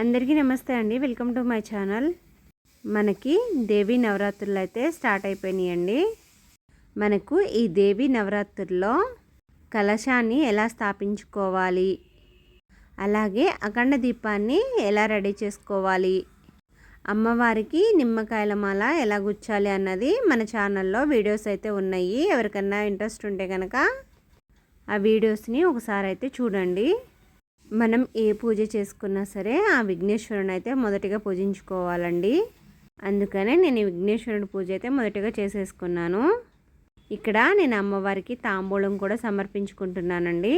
అందరికీ నమస్తే అండి. వెల్కమ్ టు మై ఛానల్ మనకి దేవీ నవరాత్రులు అయితే స్టార్ట్ అయిపోయినాయండి. మనకు ఈ దేవీ నవరాత్రుల్లో కలశాన్ని ఎలా స్థాపించుకోవాలి? అలాగే అఖండ దీపాన్ని ఎలా రెడీ చేసుకోవాలి? అమ్మవారికి నిమ్మకాయల మాల ఎలా గుచ్చాలి అన్నది మన ఛానల్లో వీడియోస్ అయితే ఉన్నాయి. ఎవరికన్నా ఇంట్రెస్ట్ ఉంటే కనుక ఆ వీడియోస్ని ఒకసారి అయితే చూడండి. మనం ఏ పూజ చేసుకున్నా సరే ఆ విఘ్నేశ్వరుని అయితే మొదటిగా పూజించుకోవాలండి. అందుకనే నేను ఈ విఘ్నేశ్వరుడి పూజ అయితే మొదటిగా చేసేసుకున్నాను. ఇక్కడ నేను అమ్మవారికి తాంబూలం కూడా సమర్పించుకుంటున్నానండి.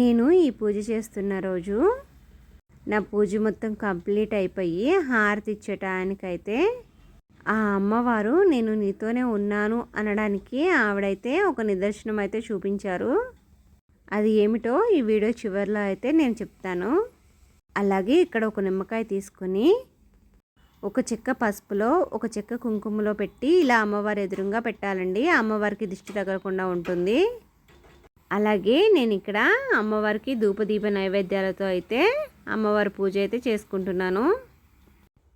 నేను ఈ పూజ చేస్తున్న రోజు నా పూజ మొత్తం కంప్లీట్ అయిపోయి హారతి ఇచ్చటానికైతే ఆ అమ్మవారు నేను నీతోనే ఉన్నాను అనడానికి ఆవిడైతే ఒక నిదర్శనం అయితే చూపించారు. అది ఏమిటో ఈ వీడియో చివరిలో అయితే నేను చెప్తాను. అలాగే ఇక్కడ ఒక నిమ్మకాయ తీసుకొని ఒక చెక్క పసుపులో ఒక చెక్క కుంకుమలో పెట్టి ఇలా అమ్మవారి ఎదురుగా పెట్టాలండి. అమ్మవారికి దిష్టి తగలకుండా ఉంటుంది. అలాగే నేను ఇక్కడ అమ్మవారికి ధూపదీప నైవేద్యాలతో అయితే అమ్మవారి పూజ అయితే చేసుకుంటున్నాను.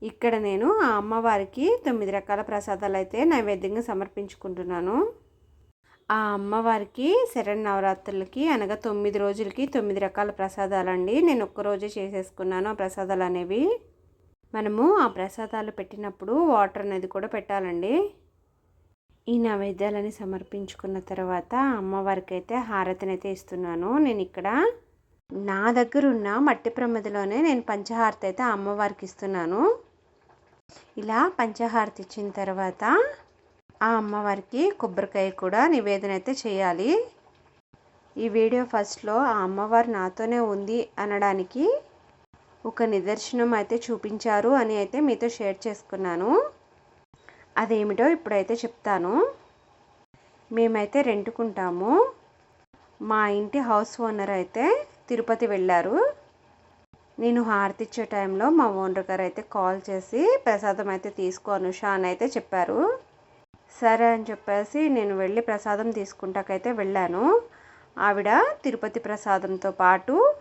ఇక్కడ నేను ఆ అమ్మవారికి తొమ్మిది రకాల ప్రసాదాలు అయితే నైవేద్యంగా సమర్పించుకుంటున్నాను. ఆ అమ్మవారికి శరణ్ నవరాత్రులకి అనగా తొమ్మిది రోజులకి తొమ్మిది రకాల ప్రసాదాలండి. నేను ఒక్కరోజే చేసేసుకున్నాను. ఆ ప్రసాదాలు అనేవి మనము ఆ ప్రసాదాలు పెట్టినప్పుడు వాటర్ అనేది కూడా పెట్టాలండి. ఈ నైవేద్యాలని సమర్పించుకున్న తర్వాత అమ్మవారికి అయితే హారతిని అయితే ఇస్తున్నాను. నేను ఇక్కడ నా దగ్గర ఉన్న మట్టి ప్రమిదలోనే నేను పంచహారతి అయితే అమ్మవారికి ఇస్తున్నాను. ఇలా పంచహారతి ఇచ్చిన తర్వాత ఆ అమ్మవారికి కొబ్బరికాయ కూడా నివేదన అయితే చేయాలి. ఈ వీడియో ఫస్ట్లో ఆ అమ్మవారు నాతోనే ఉంది అనడానికి ఒక నిదర్శనం అయితే చూపించారు అని అయితే మీతో షేర్ చేసుకున్నాను. అదేమిటో ఇప్పుడైతే చెప్తాను. మేమైతే రెంటుకుంటాము. మా ఇంటి హౌస్ ఓనర్ అయితే తిరుపతి వెళ్ళారు. నేను హారతి ఇచ్చే టైంలో మా ఓనర్ గారు అయితే కాల్ చేసి ప్రసాదం అయితే తీసుకో అనుష అని అయితే చెప్పారు. సరే అని చెప్పేసి నేను వెళ్ళి ప్రసాదం తీసుకుంటాకైతే వెళ్ళాను. ఆవిడ తిరుపతి ప్రసాదంతో పాటు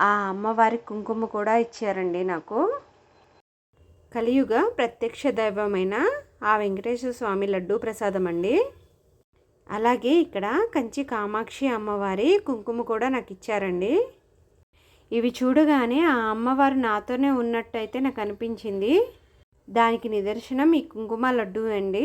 ఆ అమ్మవారి కుంకుమ కూడా ఇచ్చారండి నాకు. కలియుగ ప్రత్యక్ష దైవమైన ఆ వెంకటేశ్వర స్వామి లడ్డూ ప్రసాదం అండి. అలాగే ఇక్కడ కంచి కామాక్షి అమ్మవారి కుంకుమ కూడా నాకు ఇచ్చారండి. ఇవి చూడగానే ఆ అమ్మవారు నాతోనే ఉన్నట్టయితే నాకు అనిపించింది. దానికి నిదర్శనం ఈ కుంకుమ లడ్డు అండి